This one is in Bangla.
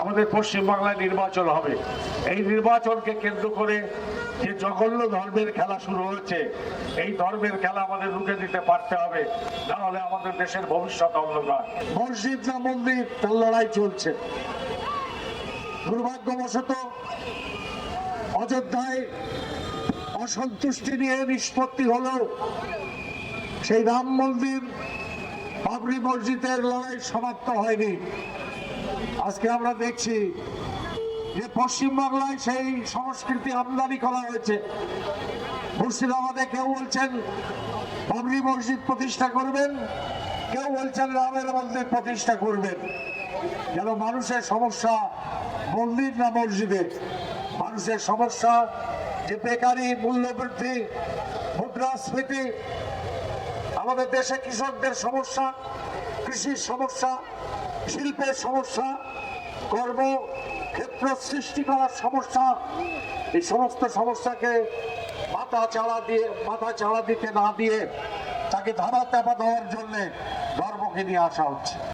আমাদের পশ্চিমবাংলায় নির্বাচন হবে। এই নির্বাচনকে কেন্দ্র করে যে জঘন্য ধর্মের খেলা শুরু হয়েছে, এই ধর্মের খেলা আমাদের রুখে দিতে পারতে হবে। নাহলে আমাদের দেশের ভবিষ্যৎ অন্ধকার। মসজিদ না মন্দির, তার লড়াই চলছে। দুর্ভাগ্যবশত অযোধ্যায় অসন্তুষ্টি নিয়ে নিষ্পত্তি হলো সেই রাম মন্দির, বাবরি মসজিদের লড়াই সমাপ্ত হয়নি। আজকে আমরা দেখছি যে পশ্চিমবাংলায় সেই সংস্কৃতি আমদানি করা হয়েছে। মুর্শিদাবাদে কেউ বলছেন, বাবরি মসজিদ প্রতিষ্ঠা করবেন। কেউ বলছেন, রামের মন্দির প্রতিষ্ঠা করবেন। যেন মানুষের সমস্যা মন্দির না মসজিদে। মানুষের সমস্যা যে বেকারি, মূল্যবৃদ্ধি, মুদ্রাস্ফীতি, আমাদের দেশে কৃষকদের সমস্যা, কৃষির সমস্যা শিল্পের সমস্যা কর্মক্ষেত্র সৃষ্টি করার সমস্যা, এই সমস্ত সমস্যাকে মাথা চাড়া দিয়ে, মাথা চাড়া দিতে না দিয়ে তাকে ধারা চাপা দেওয়ার জন্যে ধর্মকে নিয়ে আসা হচ্ছে।